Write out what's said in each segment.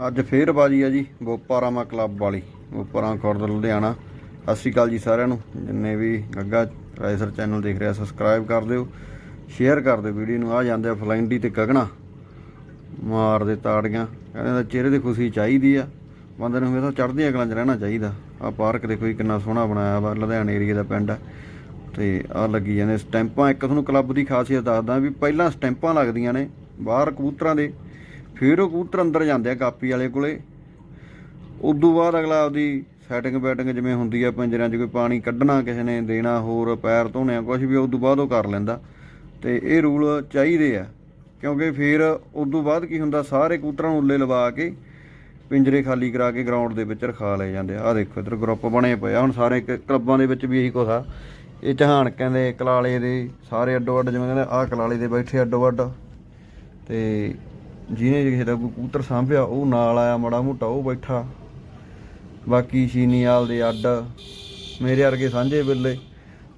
ਅੱਜ ਫੇਰ ਬਾਜੀ ਆ ਜੀ ਬੋਪਾਰਾਮਾ ਕਲੱਬ ਵਾਲੀ ਬੋਪਾਰਾਂ ਖੁਰਦ, ਲੁਧਿਆਣਾ। ਸਤਿ ਸ਼੍ਰੀ ਅਕਾਲ ਜੀ ਸਾਰਿਆਂ ਨੂੰ, ਜਿੰਨੇ ਵੀ ਗੱਗਾ ਰਾਈਸਰ ਚੈਨਲ ਦੇਖ ਰਿਹਾ ਸਬਸਕ੍ਰਾਈਬ ਕਰ ਦਿਓ ਸ਼ੇਅਰ ਕਰ ਦਿਓ ਵੀਡੀਓ ਨੂੰ। ਆ ਜਾਂਦੇ ਆ ਫਲੈਂਡੀ ਤੇ ਗਗਣਾ ਮਾਰਦੇ ਤਾੜੀਆਂ। ਕਹਿੰਦੇ ਦਾ ਚਿਹਰੇ ਦੀ ਖੁਸ਼ੀ ਚਾਹੀਦੀ ਆ। ਬੰਦੇ ਨੂੰ ਹਮੇਸ਼ਾ ਚੜ੍ਹਦੀਆਂ ਕਲਾਂ 'ਚ ਰਹਿਣਾ ਚਾਹੀਦਾ। ਆ ਪਾਰਕ ਦੇਖੋ ਜੀ, ਕਿੰਨਾ ਸੋਹਣਾ ਬਣਾਇਆ ਵਾ, ਲੁਧਿਆਣਾ ਏਰੀਆ ਦਾ ਪਿੰਡ ਆ। ਤੇ ਆ ਲੱਗੀ ਜਾਂਦੇ ਸਟੈਂਪਾਂ। ਇੱਕ ਤੁਹਾਨੂੰ ਕਲੱਬ ਦੀ ਖਾਸੀਅਤ ਦੱਸਦਾ ਵੀ ਪਹਿਲਾਂ ਸਟੈਂਪਾਂ ਲੱਗਦੀਆਂ ਨੇ, ਬਾਹਰ ਕਬੂਤਰਾਂ ਦੇ ਫਿਰ ਉਹ ਕਬੂਤਰ ਅੰਦਰ ਜਾਂਦੇ ਆ ਕਾਪੀ ਵਾਲੇ ਕੋਲੇ। ਉਦੋਂ ਬਾਅਦ ਅਗਲਾ ਆਪਦੀ ਸੈਟਿੰਗ ਬੈਟਿੰਗ ਜਿਵੇਂ ਹੁੰਦੀ ਆ, ਪਿੰਜਰਿਆਂ 'ਚ ਕੋਈ ਪਾਣੀ ਕੱਢਣਾ, ਕਿਸੇ ਨੇ ਦੇਣਾ ਹੋਰ, ਪੈਰ ਧੋਣੇ ਆ ਕੁਝ ਵੀ, ਉਦੋਂ ਬਾਅਦ ਉਹ ਕਰ ਲੈਂਦਾ। ਤੇ ਇਹ ਰੂਲ ਚਾਹੀਦੇ ਆ, ਕਿਉਂਕਿ ਫਿਰ ਉਦੋਂ ਬਾਅਦ ਕੀ ਹੁੰਦਾ, ਸਾਰੇ ਕਬੂਤਰਾਂ ਨੂੰ ਉੱਲੇ ਲਵਾ ਕੇ ਪਿੰਜਰੇ ਖਾਲੀ ਕਰਾ ਕੇ ਗਰਾਊਂਡ ਦੇ ਵਿੱਚ ਰਖਾ ਲਏ ਜਾਂਦੇ ਆ। ਆਹ ਦੇਖੋ, ਇਧਰ ਗਰੁੱਪ ਬਣੇ ਪਏ ਆ। ਹੁਣ ਸਾਰੇ ਕ- ਕਲੱਬਾਂ ਦੇ ਵਿੱਚ ਵੀ ਇਹੀ ਕੁਛ ਆ। ਇਹ ਚਹਾਨਕਿਆਂ ਦੇ ਕਲਾਲੇ ਦੇ ਸਾਰੇ ਅੱਡੋ ਅੱਡ ਜਿਵੇਂ ਕਹਿੰਦੇ, ਆਹ ਕਲਾਲੇ ਦੇ ਬੈਠੇ ਅੱਡੋ ਅੱਡ ਤੇ ਜਿਹਨੇ ਕਿਸੇ ਦਾ ਕੋਈ ਕਬੂਤਰ ਸਾਂਭਿਆ, ਉਹ ਨਾਲ ਆਇਆ ਮਾੜਾ ਮੋਟਾ, ਉਹ ਬੈਠਾ। ਬਾਕੀ ਸ਼ੀਨੀਆਲ ਦੇ ਅੱਡ, ਮੇਰੇ ਵਰਗੇ ਸਾਂਝੇ ਬਿੱਲੇ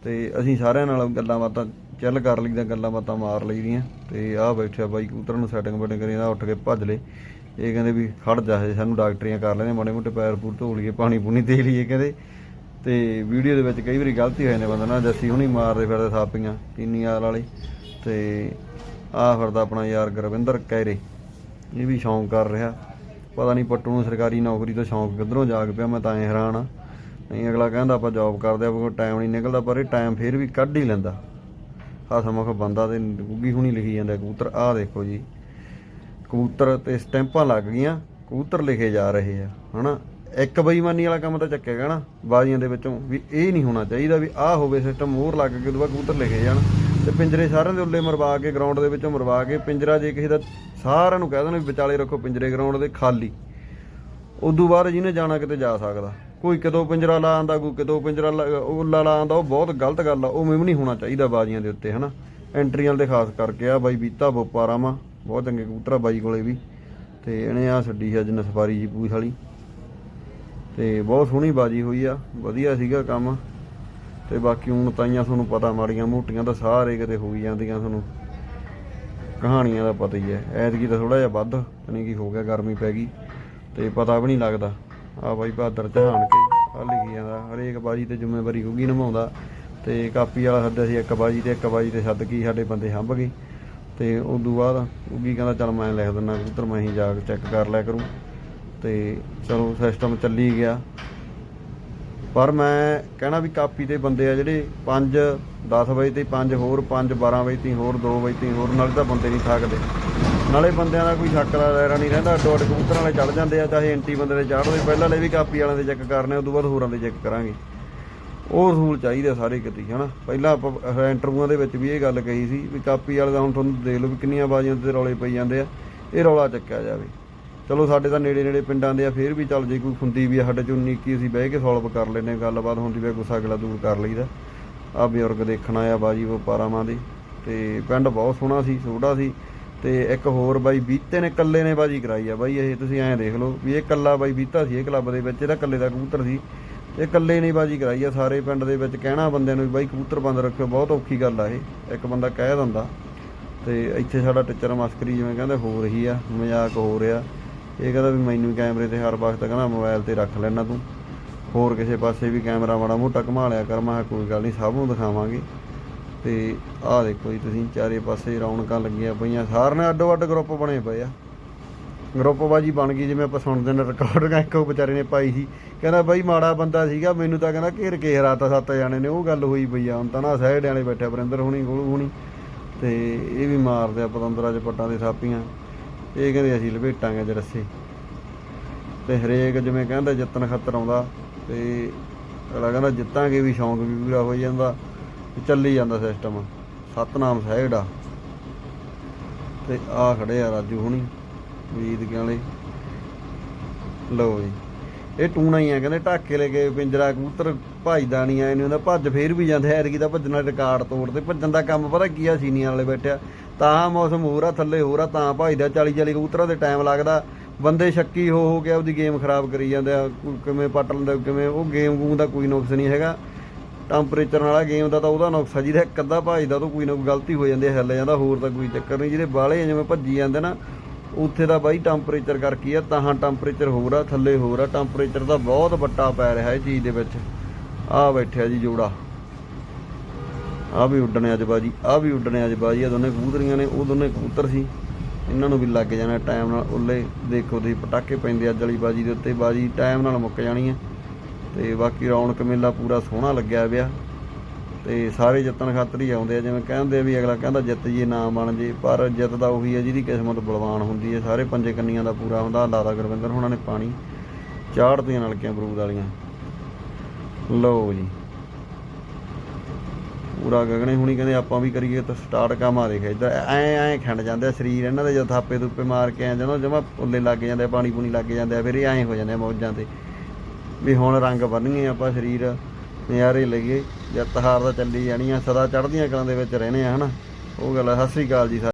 ਤੇ ਅਸੀਂ ਸਾਰਿਆਂ ਨਾਲ ਗੱਲਾਂ ਬਾਤਾਂ, ਚੱਲ ਕਰ ਲਈਦਾ, ਗੱਲਾਂ ਬਾਤਾਂ ਮਾਰ ਲਈਦੀਆਂ। ਤੇ ਆਹ ਬੈਠਿਆ ਬਾਈ ਕੂਤਰ ਨੂੰ ਸੈਟਿੰਗ ਬਟਿੰਗ ਕਰੀ ਜਾਂਦਾ ਉੱਠ ਕੇ ਭੱਜ ਲੇ ਇਹ ਕਹਿੰਦੇ ਵੀ ਖੜ ਜਾ ਹਜੇ, ਸਾਨੂੰ ਡਾਕਟਰੀਆਂ ਕਰ ਲੈਣੇ ਮਾੜੇ ਮੋਟੇ ਪੈਰ ਪੂਰ ਧੋ ਲਈਏ, ਪਾਣੀ ਪੂਣੀ ਦੇ ਲਈਏ ਕਹਿੰਦੇ। ਤੇ ਵੀਡੀਓ ਦੇ ਵਿੱਚ ਕਈ ਵਾਰੀ ਗਲਤੀ ਹੋਏ ਨੇ ਬੰਦਾ ਨਾ ਜੱਸੀ ਹੁਣੀ ਮਾਰਦੇ ਫਿਰਦੇ ਥਾਪੀਆਂ ਚੀਨੀਆਲ ਵਾਲੇ। ਤੇ ਆਹ ਫਿਰਦਾ ਆਪਣਾ ਯਾਰ ਗੁਰਵਿੰਦਰ ਕੈਰੇ। ਇਹ ਵੀ ਸ਼ੌਂਕ ਕਰ ਰਿਹਾ। ਪਤਾ ਨਹੀਂ ਪੱਟੂ ਨੂੰ ਸਰਕਾਰੀ ਨੌਕਰੀ ਤੋਂ ਸ਼ੌਂਕ ਕਿੱਧਰੋਂ ਜਾਗ ਪਿਆ, ਮੈਂ ਤਾਂ ਐ ਹੈਰਾਨ ਆ। ਨਹੀਂ, ਅਗਲਾ ਕਹਿੰਦਾ ਆਪਾਂ ਜੌਬ ਕਰਦੇ ਆ, ਕੋਈ ਟਾਈਮ ਨਹੀਂ ਨਿਕਲਦਾ, ਪਰ ਇਹ ਟਾਈਮ ਫੇਰ ਵੀ ਕੱਢ ਹੀ ਲੈਂਦਾ। ਹਸਮੁਖ ਬੰਦਾ ਤੇ ਗੁੱਗੀ ਹੁਣੀ ਲਿਖੀ ਜਾਂਦਾ, ਕਬੂਤਰ, ਆਹ ਦੇਖੋ ਜੀ। ਕਬੂਤਰ ਤੇ ਸਟੈਂਪਾਂ ਲੱਗ ਗਈਆਂ, ਕਬੂਤਰ ਲਿਖੇ ਜਾ ਰਹੇ ਆ, ਹਨਾ? ਇੱਕ ਬੇਈਮਾਨੀ ਵਾਲਾ ਕੰਮ ਤਾਂ ਚੱਕੇਗਾ ਨਾ, ਬਾਜ਼ੀਆਂ ਦੇ ਵਿੱਚੋਂ, ਵੀ ਇਹ ਨਹੀਂ ਹੋਣਾ ਚਾਹੀਦਾ ਵੀ ਆਹ ਹੋਵੇ ਸਿਸਟਮ ਮੋਹਰ ਲੱਗ ਕੇ ਉਹਦੇ ਬਾਅਦ ਕਬੂਤਰ ਲਿਖੇ ਜਾਣ। ਤੇ ਪਿੰਜਰੇ ਸਾਰਿਆਂ ਦੇ ਉੱਲੇ ਮਰਵਾ ਕੇ ਗਰਾਊਂਡ ਦੇ ਵਿੱਚੋਂ ਮਰਵਾ ਕੇ ਪਿੰਜਰਾ ਜੇ ਕਿਸੇ ਦਾ ਸਾਰਿਆਂ ਨੂੰ ਕਹਿ ਦੇਣਾ ਵੀ ਵਿਚਾਲੇ ਰੱਖੋ ਪਿੰਜਰੇ ਗਰਾਊਂਡ ਦੇ ਖਾਲੀ। ਉਦੋਂ ਬਾਅਦ ਜਿਹਨੇ ਜਾਣਾ ਕਿਤੇ ਜਾ ਸਕਦਾ। ਕੋਈ ਕਿਤੋਂ ਪਿੰਜਰਾ ਲਾ ਆਂਦਾ, ਕੋਈ ਕਿਤੋਂ ਪਿੰਜਰਾ ਲਾ- ਉਹ ਲਾ ਲਾ ਆਂਦਾ, ਉਹ ਬਹੁਤ ਗਲਤ ਗੱਲ ਆ, ਉਹ ਮੈਨੂੰ ਨਹੀਂ ਹੋਣਾ ਚਾਹੀਦਾ ਬਾਜ਼ੀਆਂ ਦੇ ਉੱਤੇ, ਹਨਾ? ਐਂਟਰੀਆਂ ਦੇ ਖਾਸ ਕਰਕੇ ਆ, ਬਾਈ ਬੀਤਾ ਬੋਪਾਰਾਮਾ ਬਹੁਤ ਚੰਗੇ ਕਬੂਤਰ ਆ ਬਾਈ ਕੋਲੇ ਵੀ। ਤੇ ਇਹਨੇ ਆ ਛੱਡੀ ਸੀ ਅੱਜ ਨਸਵਾਰੀ ਜੀ ਪੂਛ ਵਾਲੀ। ਤੇ ਬਹੁਤ ਸੋਹਣੀ ਬਾਜੀ ਹੋਈ ਆ, ਵਧੀਆ ਸੀਗਾ ਕੰਮ। ਤੇ ਬਾਕੀ ਹੁਣ ਤਾਈਆਂ ਤੁਹਾਨੂੰ ਪਤਾ ਮਾੜੀਆਂ ਮੋਟੀਆਂ ਤਾਂ ਸਾਰੇ ਕਿਤੇ ਹੋ ਹੀ ਜਾਂਦੀਆਂ ਤੁਹਾਨੂੰ। ਕਹਾਣੀਆਂ ਦਾ ਪਤਾ ਹੀ ਹੈ। ਐਤਕੀ ਤਾਂ ਥੋੜਾ ਜਿਹਾ ਵੱਧ ਨਹੀਂ ਕਿ ਹੋ ਗਿਆ, ਗਰਮੀ ਪੈ ਗਈ। ਤੇ ਪਤਾ ਵੀ ਨਹੀਂ ਲੱਗਦਾ। ਆ ਬਾਈ ਬਹਾਦਰ ਚਹਾਨ ਕੇ ਆ ਲਿਖੀ ਜਾਂਦਾ, ਹਰੇਕ ਬਾਜੀ ਤੇ ਜ਼ਿੰਮੇਵਾਰੀ ਹੋਗੀ ਨਿਭਾਉਂਦਾ। ਤੇ ਕਾਪੀ ਵਾਲਾ ਸੱਦਿਆ ਸੀ ਇੱਕ ਬਾਜੀ ਤੇ ਇੱਕ ਬਾਜੀ ਤੇ ਸੱਦ ਕੀ ਸਾਡੇ ਬੰਦੇ ਹੰਭ ਗਏ। ਤੇ ਉਦੋਂ ਬਾਅਦ ਉਹ ਕਹਿੰਦਾ, ਚੱਲ ਮੈਂ ਲਿਖ ਦਿੰਦਾ ਕਬੂਤਰ ਮੈਂ ਹੀ ਜਾ ਕੇ ਚੈੱਕ ਕਰ ਲਿਆ ਕਰੂੰ। ਤੇ ਚਲੋ ਸਿਸਟਮ ਚੱਲੀ ਗਿਆ। ਪਰ ਮੈਂ ਕਹਿਣਾ ਵੀ ਕਾਪੀ ਤੇ ਬੰਦੇ ਆ ਜਿਹੜੇ 5 10 ਵਜੇ ਤੇ 5 ਹੋਰ 5 12 ਵਜੇ ਤੇ ਹੋਰ 2 ਵਜੇ ਤੇ ਹੋਰ, ਨਾਲੇ ਤਾਂ ਬੰਦੇ ਨਹੀਂ ਥੱਕਦੇ। ਨਾਲੇ ਬੰਦਿਆਂ ਦਾ ਕੋਈ ਸ਼ੱਕ ਦਾ ਦਾਇਰਾ ਨਹੀਂ ਰਹਿੰਦਾ ਅੱਡੋ ਅੱਡ ਕਬੂਤਰਾਂ ਵਾਲੇ ਚੜ ਜਾਂਦੇ ਆ, ਚਾਹੇ ਐਂਟੀ ਬੰਦੇ ਦੇ ਚੜ੍ਹਦੇ ਪਹਿਲਾਂ ਵਾਲੇ ਵੀ ਕਾਪੀ ਵਾਲਿਆਂ ਦੇ ਚੈੱਕ ਕਰਨੇ, ਉਦੋਂ ਬਾਅਦ ਹੋਰਾਂ ਦੇ ਚੈੱਕ ਕਰਾਂਗੇ। ਉਹ ਰੂਲ ਚਾਹੀਦੇ ਸਾਰੇ ਕਿਤੇ ਹਨਾ? ਪਹਿਲਾਂ ਆਪਾਂ ਇੰਟਰਵਿਊਆਂ ਦੇ ਵਿੱਚ ਵੀ ਇਹ ਗੱਲ ਕਹੀ ਸੀ ਵੀ ਕਾਪੀ ਵਾਲੇ ਦਾ ਹੁਣ ਤੁਹਾਨੂੰ ਦੇਖ ਲਓ ਵੀ ਕਿੰਨੀਆਂ ਬਾਜ਼ੀਆਂ ਤੇ ਰੌਲੇ ਪਈ ਜਾਂਦੇ ਆ, ਇਹ ਰੌਲਾ ਚੱਕਿਆ ਜਾਵੇ। ਚਲੋ ਸਾਡੇ ਤਾਂ ਨੇੜੇ ਨੇੜੇ ਪਿੰਡਾਂ ਦੇ ਆ, ਫੇਰ ਵੀ ਚੱਲ ਜੇ ਕੋਈ ਖੁੰਦੀ ਵੀ ਆ ਸਾਡੇ ਚੋਂ ਨਿੱਕੀ ਅਸੀਂ ਬਹਿ ਕੇ ਸੋਲਵ ਕਰ ਲੈਨੇ ਗੱਲਬਾਤ ਹੁੰਦੀ ਵੀ ਗੁੱਸਾ ਅਗਲਾ ਦੂਰ ਕਰ ਲਈਦਾ। ਆ ਬਜ਼ੁਰਗ ਦੇਖਣਾ ਆ ਬਾਜੀ ਵਪਾਰਾਵਾਂ ਦੀ, ਤੇ ਪਿੰਡ ਬਹੁਤ ਸੋਹਣਾ ਸੀ, ਛੋਟਾ ਸੀ, ਤੇ ਇੱਕ ਹੋਰ ਬਾਈ ਬੀਤੇ ਨੇ ਕੱਲੇ ਨੇ ਬਾਜੀ ਕਰਾਈ ਆ ਬਾਈ, ਇਹ ਤੁਸੀਂ ਐਂ ਦੇਖ ਲਓ ਵੀ ਇਹ ਕੱਲਾ ਬਾਈ ਬੀਤਾ ਸੀ, ਇਹ ਕਲੱਬ ਦੇ ਵਿੱਚ, ਇਹਦਾ ਕੱਲੇ ਦਾ ਕਬੂਤਰ ਸੀ। ਇਹ ਕੱਲੇ ਨੇ ਬਾਜੀ ਕਰਾਈ ਆ, ਸਾਰੇ ਪਿੰਡ ਦੇ ਵਿੱਚ ਕਹਿਣਾ ਬੰਦਿਆਂ ਨੂੰ ਵੀ ਬਾਈ ਕਬੂਤਰ ਬੰਦ ਰੱਖਿਓ, ਬਹੁਤ ਔਖੀ ਗੱਲ ਆ ਇਹ, ਇੱਕ ਬੰਦਾ ਕਹਿ ਦਿੰਦਾ। ਤੇ ਇੱਥੇ ਸਾਡਾ ਟੀਚਰ ਮਸਕਰੀ ਜਿਵੇਂ ਕਹਿੰਦੇ ਹੋ ਰਹੀ ਆ, ਮਜ਼ਾਕ ਹੋ ਰਿਹਾ। ਇਹ ਕਹਿੰਦਾ ਵੀ ਮੈਨੂੰ ਕੈਮਰੇ ਤੇ ਹਰ ਵਕਤ ਕਹਿੰਦਾ ਮੋਬਾਈਲ ਤੇ ਰੱਖ ਲੈਣਾ ਤੂੰ। ਹੋਰ ਕਿਸੇ ਪਾਸੇ ਵੀ ਕੈਮਰਾ ਮਾੜਾ ਮੋਟਾ ਘੁਮਾ ਲਿਆ ਕਰ, ਮੈਂ ਕਿਹਾ ਕੋਈ ਗੱਲ ਨਹੀਂ ਸਭ ਨੂੰ ਦਿਖਾਵਾਂਗੇ। ਤੇ ਆਹ ਦੇਖੋ ਜੀ ਤੁਸੀਂ, ਚਾਰੇ ਪਾਸੇ ਰੌਣਕਾਂ ਲੱਗੀਆਂ ਪਈਆਂ। ਸਾਰਿਆਂ ਅੱਡੋ ਅੱਡ ਗਰੁੱਪ ਬਣੇ ਪਏ ਆ। ਗਰੁੱਪ ਬਾਜੀ ਬਣ ਗਈ ਜਿਵੇਂ ਆਪਾਂ ਸੁਣਦੇ ਨੇ ਰਿਕਾਰਡਿੰਗ ਇੱਕੋ ਵਿਚਾਰੇ ਨੇ ਪਾਈ ਸੀ। ਕਹਿੰਦਾ ਬਾਈ ਮਾੜਾ ਬੰਦਾ ਸੀਗਾ, ਮੈਨੂੰ ਤਾਂ ਕਹਿੰਦਾ ਘੇਰ ਕੇ ਹਰਾਤਾ ਸੱਤ ਜਾਣੇ ਨੇ, ਉਹ ਗੱਲ ਹੋਈ ਪਈ ਆ। ਹੁਣ ਤਾਂ ਨਾ ਸਹਿੜ ਵਾਲੇ ਬੈਠੇ ਵਰਿੰਦਰ ਹੁਣੀ, ਗੋਲੂ ਹੁਣੀ। ਤੇ ਇਹ ਵੀ ਮਾਰਦੇ ਆ ਪਤੰਦਰਾਂ 'ਚ ਪੱਟਾਂ ਦੇ ਥਾਪੀਆਂ। ਇਹ ਕਹਿੰਦੇ ਅਸੀਂ ਲਪੇਟਾਂਗੇ ਅੱਜ ਰੱਸੀ। ਤੇ ਹਰੇਕ ਜਿਵੇਂ ਕਹਿੰਦਾ ਜਿੱਤਣ ਖਤਰ ਆਉਂਦਾ, ਤੇ ਅਗਲਾ ਕਹਿੰਦਾ ਜਿੱਤਾਂਗੇ ਵੀ ਸ਼ੌਂਕ ਵੀ ਪੂਰਾ ਹੋ ਜਾਂਦਾ ਤੇ ਚੱਲੀ ਜਾਂਦਾ ਸਿਸਟਮ ਸਤਨਾਮ ਸਹਿੜ ਆ ਤੇ ਆ ਖੜੇ ਆ ਰਾਜੂ ਹੁਣੀ ਵੀਦ ਵਾਲੇ ਲਓ ਜੀ। ਇਹ ਟੂਣਾ ਹੀ ਆ, ਕਹਿੰਦੇ ਢਾਕੇ ਲੈ ਕੇ ਪਿੰਜਰਾ ਕਬੂਤਰ ਭੱਜਦਾ ਨਹੀਂ ਆਏ ਨਹੀਂ ਹੁੰਦਾ ਭੱਜ ਫੇਰ ਵੀ ਜਾਂਦਾ, ਐਤਕੀ ਦਾ ਭੱਜਣਾ ਵਾਲੇ ਰਿਕਾਰਡ ਤੋੜਦੇ, ਭੱਜਣ ਦਾ ਕੰਮ ਪਤਾ ਕੀ ਆ, ਸੀਨੀਆਂ ਵਾਲੇ ਬੈਠਿਆ, ਤਾਂ ਮੌਸਮ ਹੋਰ ਆ, ਥੱਲੇ ਹੋਰ ਆ, ਤਾਂ ਭੱਜਦਾ 40 40 ਕਬੂਤਰਾਂ ਦੇ ਟਾਈਮ ਲੱਗਦਾ, ਬੰਦੇ ਸ਼ੱਕੀ ਹੋ ਹੋ ਕੇ ਆਪਦੀ ਗੇਮ ਖਰਾਬ ਕਰੀ ਜਾਂਦੇ ਆ ਕਿਵੇਂ ਪੱਟ ਲੈਂਦਾ, ਕਿਵੇਂ, ਉਹ ਗੇਮ ਗੂਮ ਦਾ ਕੋਈ ਨੁਕਸ ਨਹੀਂ ਹੈਗਾ ਟੈਂਪਰੇਚਰ ਵਾਲਾ ਗੇਮ ਦਾ ਤਾਂ ਉਹਦਾ ਨੁਕਸ ਆ, ਜਿਹਦਾ ਇੱਕ ਅੱਧਾ ਭੱਜਦਾ ਤਾਂ ਕੋਈ ਨਾ ਕੋਈ ਗਲਤੀ ਹੋ ਜਾਂਦੀ ਹੈ ਹਿੱਲ ਜਾਂਦਾ, ਹੋਰ ਤਾਂ ਕੋਈ ਚੱਕਰ ਨਹੀਂ, ਜਿਹਦੇ ਬਾਲੇ ਜਿਵੇਂ ਭੱਜੀ ਜਾਂਦੇ ਨਾ ਉੱਥੇ ਦਾ ਬਾਈ ਟੈਂਪਰੇਚਰ ਕਰਕੇ ਆ ਤਾਹਾਂ ਟੈਂਪਰੇਚਰ ਹੋਰ ਆ, ਥੱਲੇ ਹੋਰ ਆ ਟੈਂਪਰੇਚਰ ਦਾ ਬਹੁਤ ਵੱਡਾ ਪੈ ਰਿਹਾ ਇਹ ਚੀਜ਼ ਦੇ ਵਿੱਚ। ਆ ਬੈਠਿਆ ਜੀ ਜੋੜਾ। ਆ ਵੀ ਉੱਡਣੇ ਅੱਜ ਬਾਜੀ ਆ ਵੀ ਉੱਡਣੇ ਅੱਜ ਬਾਜੀ ਆ ਦੋਨੇ ਕਬੂਤਰੀਆਂ ਨੇ, ਉਹ ਦੋਨੇ ਕਬੂਤਰ ਸੀ। ਇਹਨਾਂ ਨੂੰ ਵੀ ਲੱਗ ਜਾਣਾ ਟਾਈਮ ਨਾਲ, ਉੱਲੇ ਦੇਖੋ ਤੁਸੀਂ ਪਟਾਕੇ ਪੈਂਦੇ ਅੱਜ ਵਾਲੀ ਬਾਜੀ ਦੇ ਉੱਤੇ, ਬਾਜੀ ਟਾਈਮ ਨਾਲ ਮੁੱਕ ਜਾਣੀ ਹੈ ਤੇ ਬਾਕੀ ਰੌਣਕ ਮੇਲਾ ਪੂਰਾ ਸੋਹਣਾ ਲੱਗਿਆ ਪਿਆ। ਤੇ ਸਾਰੇ ਜਿੱਤਣ ਖਾਤਰ ਹੀ ਆਉਂਦੇ ਆ, ਜਿਵੇਂ ਕਹਿੰਦੇ ਵੀ ਅਗਲਾ ਕਹਿੰਦਾ ਜਿੱਤ ਜੀ, ਨਾ ਬਣ ਜੇ, ਪਰ ਜਿੱਤ ਦਾ ਉਹੀ ਹੈ ਜਿਹਦੀ ਕਿਸਮਤ ਬਲਵਾਨ ਹੁੰਦੀ ਹੈ ਸਾਰੇ ਪੰਜੇ ਕੰਨੀਆਂ ਦਾ ਪੂਰਾ ਹੁੰਦਾ ਲਾਦਾ ਗੁਰਵਿੰਦਰ ਹੁਣਾਂ ਨੇ ਪਾਣੀ ਚਾੜਦੀਆਂ ਨਲਕੀਆਂ ਬਰੂਦ ਵਾਲੀਆਂ। ਲਓ ਜੀ। ਪੂਰਾ ਗਗਨੇ ਹੁਣੀ ਕਹਿੰਦੇ ਆਪਾਂ ਵੀ ਕਰੀਏ ਤਾਂ ਸਟਾਰਟ ਕੰਮ ਆ ਦੇਖ, ਇੱਧਰ ਐ ਐ ਖੰਡ ਜਾਂਦੇ ਆ ਸਰੀਰ, ਇਹਨਾਂ ਦੇ ਜਦੋਂ ਥਾਪੇ ਥੁੱਪੇ ਮਾਰ ਕੇ ਆ ਜਦੋਂ ਜਮਾ ਉੱਲੇ ਲੱਗ ਜਾਂਦੇ ਆ, ਪਾਣੀ ਪੂਣੀ ਲੱਗ ਜਾਂਦੇ ਆ, ਫਿਰ ਇਹ ਐਂ ਹੋ ਜਾਂਦੇ ਆ ਮੌਜਾਂ ਤੇ। ਵੀ ਹੁਣ ਰੰਗ ਬੰਨ੍ਹੀਏ ਆਪਾਂ ਸਰੀਰ। ਨਜ਼ਾਰੇ ਲਈਏ, ਜਦ ਤਹਾਰ ਦਾ ਚੱਲੀ ਜਾਣੀ ਆ, ਸਦਾ ਚੜ੍ਹਦੀਆਂ ਕਲਾਂ ਦੇ ਵਿੱਚ ਰਹਿਣੇ ਆ, ਹਨਾ ਉਹ ਗੱਲ ਆ। ਸਤਿ ਸ੍ਰੀ ਅਕਾਲ ਜੀ ਸਾਰਿਆਂ ਨੂੰ।